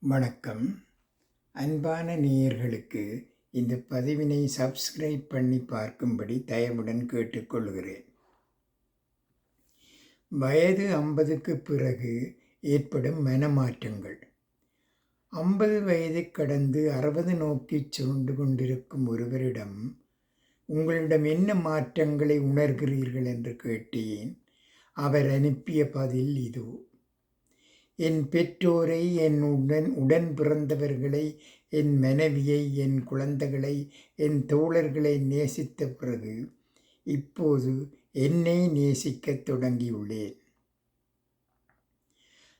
வணக்கம். அன்பான நேயர்களுக்கு இந்த பதிவினை சப்ஸ்கிரைப் பண்ணி பார்க்கும்படி தயவுடன் கேட்டுக்கொள்கிறேன். வயது ஐம்பதுக்கு பிறகு ஏற்படும் மனமாற்றங்கள். ஐம்பது வயதை கடந்து அறுபது நோக்கி சுருண்டு கொண்டிருக்கும் ஒருவரிடம் உங்களிடம் என்ன மாற்றங்களை உணர்கிறீர்கள்? என்று கேட்டேன். அவர் அனுப்பிய பதில் இதோ. என் பெற்றோரை என் உடன் உடன் பிறந்தவர்களை என் மனைவியை என் குழந்தைகளை என் தோழர்களை நேசித்த பிறகு இப்போது என்னை நேசிக்கத் தொடங்கியுள்ளேன்.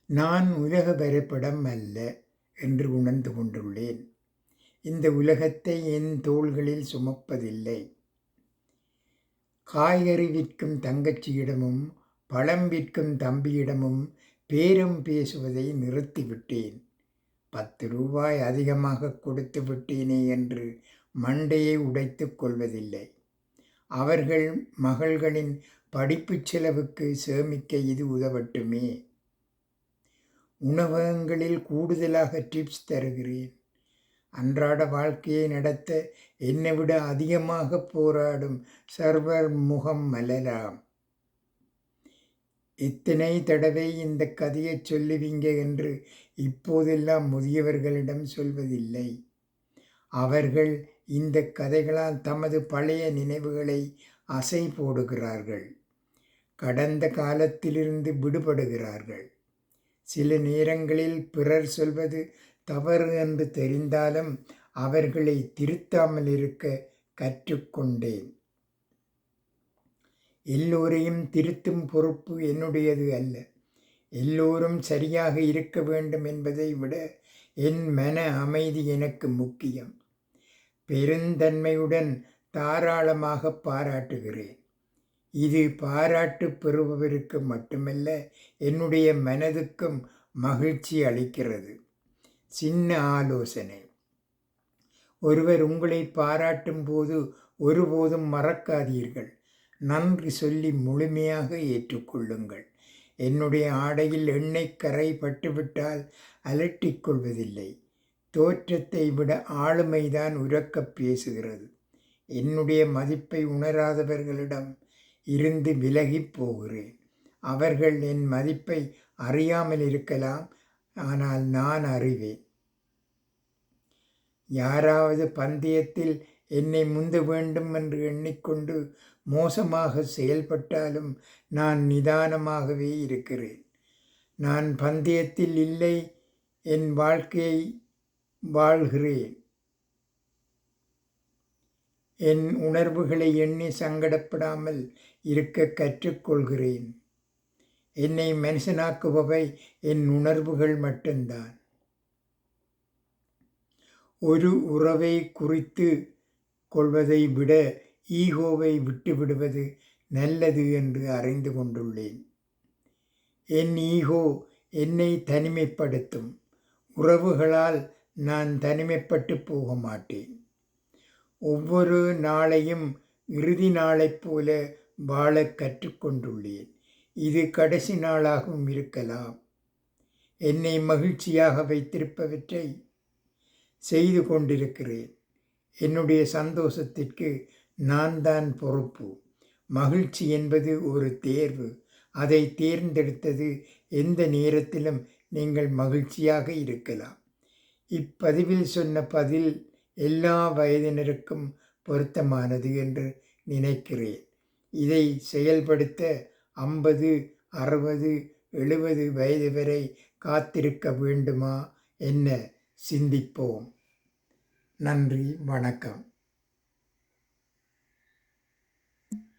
நான் உலக வரைபடம் அல்ல என்று உணர்ந்து கொண்டுள்ளேன். இந்த உலகத்தை என் தோள்களில் சுமப்பதில்லை. காய்கறி விற்கும் தங்கச்சியிடமும் பழம் விற்கும் தம்பியிடமும் பேரம் பேசுவதை நிறுத்திவிட்டேன். பத்து ரூபாய் அதிகமாக கொடுத்து விட்டேனே என்று மண்டையை உடைத்து கொள்வதில்லை. அவர்கள் மகள்களின் படிப்பு செலவுக்கு சேமிக்க இது உதவட்டுமே. உணவகங்களில் கூடுதலாக டிப்ஸ் தருகிறேன். அன்றாட வாழ்க்கையை நடத்த என்னை விட அதிகமாக போராடும் சர்வர் முகம் மலராம். எத்தனை தடவை இந்த கதையை சொல்லுவீங்க என்று இப்போதெல்லாம் முதியவர்களிடம் சொல்வதில்லை. அவர்கள் இந்த கதைகளால் தமது பழைய நினைவுகளை அசை போடுகிறார்கள். கடந்த காலத்திலிருந்து விடுபடுகிறார்கள். சில நேரங்களில் பிறர் சொல்வது தவறு என்று தெரிந்தாலும் அவர்களை திருத்தாமல் இருக்க கற்றுக்கொண்டேன். எல்லோரையும் திருத்தும் பொறுப்பு என்னுடையது அல்ல. எல்லோரும் சரியாக இருக்க வேண்டும் என்பதை விட என் மன அமைதி எனக்கு முக்கியம். பெருந்தன்மையுடன் தாராளமாக பாராட்டுகிறேன். இது பாராட்டு பெறுபவருக்கு மட்டுமல்ல என்னுடைய மனதுக்கும் மகிழ்ச்சி அளிக்கிறது. சின்ன ஆலோசனை. ஒருவர் உங்களை பாராட்டும் போது ஒருபோதும் மறக்காதீர்கள். நன்றி சொல்லி முழுமையாக ஏற்றுக்கொள்ளுங்கள். என்னுடைய ஆடையில் எண்ணெய் கரை பட்டுவிட்டால் அலட்டிக் கொள்வதில்லை. தோற்றத்தை விட ஆளுமைதான் உரக்க பேசுகிறது. என்னுடைய மதிப்பை உணராதவர்களிடம் இருந்து விலகிப் போகிறேன். அவர்கள் என் மதிப்பை அறியாமல் இருக்கலாம் ஆனால் நான் அறிவேன். யாராவது பந்தயத்தில் என்னை முந்த வேண்டும் என்று எண்ணிக்கொண்டு மோசமாக செயல்பட்டாலும் நான் நிதானமாகவே இருக்கிறேன். நான் பந்தயத்தில் இல்லை என் வாழ்க்கையை வாழ்கிறேன். என் உணர்வுகளை எண்ணி சங்கடப்படாமல் இருக்க கற்றுக்கொள்கிறேன். என்னை மனுஷனாக்குபவை என் உணர்வுகள் மட்டும்தான். ஒரு உறவை குறித்து கொள்வதை விட ஈகோவை விட்டுவிடுவது நல்லது என்று அறிந்து கொண்டுள்ளேன். என் ஈகோ என்னை தனிமைப்படுத்தும். உறவுகளால் நான் தனிமைப்பட்டு போக மாட்டேன். ஒவ்வொரு நாளையும் இறுதி நாளைப் போல வாழ கற்றுக்கொண்டுள்ளேன் இது கடைசி நாளாகவும் இருக்கலாம். என்னை மகிழ்ச்சியாக வைத்திருப்பவற்றை செய்து கொண்டிருக்கிறேன். என்னுடைய சந்தோஷத்திற்கு நான் தான் பொறுப்பு. மகிழ்ச்சி என்பது ஒரு தேர்வு. அதை தேர்ந்தெடுத்தது எந்த நேரத்திலும் நீங்கள் மகிழ்ச்சியாக இருக்கலாம். இப்பதிவில் சொன்ன பதில் எல்லா வயதினருக்கும் பொருத்தமானது என்று நினைக்கிறேன். இதை செயல்படுத்த ஐம்பது அறுபது எழுபது வயது வரை காத்திருக்க வேண்டுமா? என்ன சிந்திப்போம். நன்றி வணக்கம்.